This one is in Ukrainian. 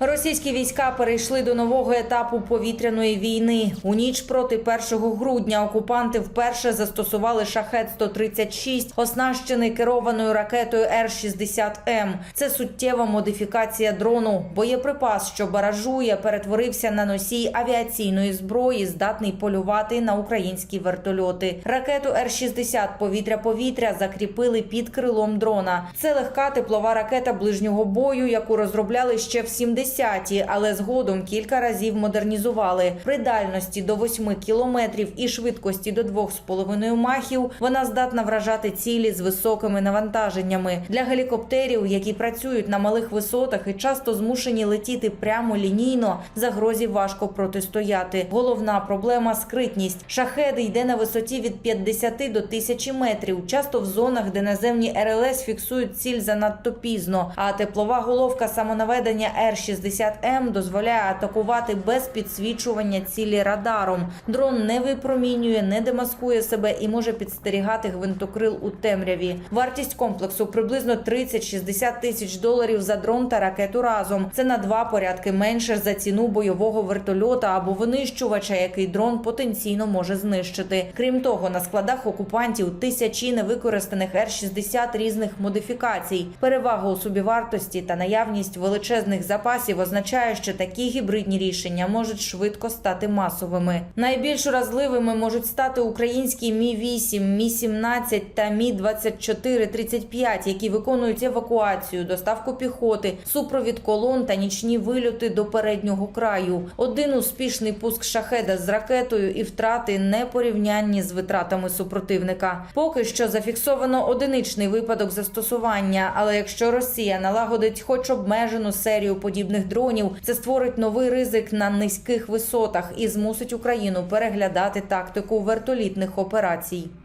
Російські війська перейшли до нового етапу повітряної війни. У ніч проти 1 грудня окупанти вперше застосували шахет 136 оснащений керованою ракетою Р-60М. Це суттєва модифікація дрону. Боєприпас, що баражує, перетворився на носій авіаційної зброї, здатний полювати на українські вертольоти. Ракету Р-60 повітря-повітря закріпили під крилом дрона. Це легка теплова ракета ближнього бою, яку розробляли ще в 70-ті, але згодом кілька разів модернізували. При дальності до 8 кілометрів і швидкості до 2,5 махів вона здатна вражати цілі з високими навантаженнями. Для гелікоптерів, які працюють на малих висотах і часто змушені летіти прямо лінійно, загрозі важко протистояти. Головна проблема скритність. Шахед йде на висоті від 50 до 1000 метрів, часто в зонах, де наземні РЛС фіксують ціль занадто пізно. А теплова головка самонаведення Р-60М дозволяє атакувати без підсвічування цілі радаром. Дрон не випромінює, не демаскує себе і може підстерігати гвинтокрил у темряві. Вартість комплексу приблизно 30-60 тисяч доларів за дрон та ракету разом. Це на два порядки менше за ціну бойового вертольота або винищувача, який дрон потенційно може знищити. Крім того, на складах окупантів тисячі невикористаних Р-60 різних модифікацій. Перевага у собівартості та наявність величезних запасів означає, що такі гібридні рішення можуть швидко стати масовими. Найбільш уразливими можуть стати українські Мі 8 Мі 17 та Мі 24 35 які виконують евакуацію, доставку піхоти, супровід колон та нічні вильоти до переднього краю. Один успішний пуск шахеда з ракетою і втрати не порівнянні з витратами супротивника. Поки що зафіксовано одиничний випадок застосування, але якщо Росія налагодить хоч обмежену серію подібних дронів, це створить новий ризик на низьких висотах і змусить Україну переглядати тактику вертолітних операцій.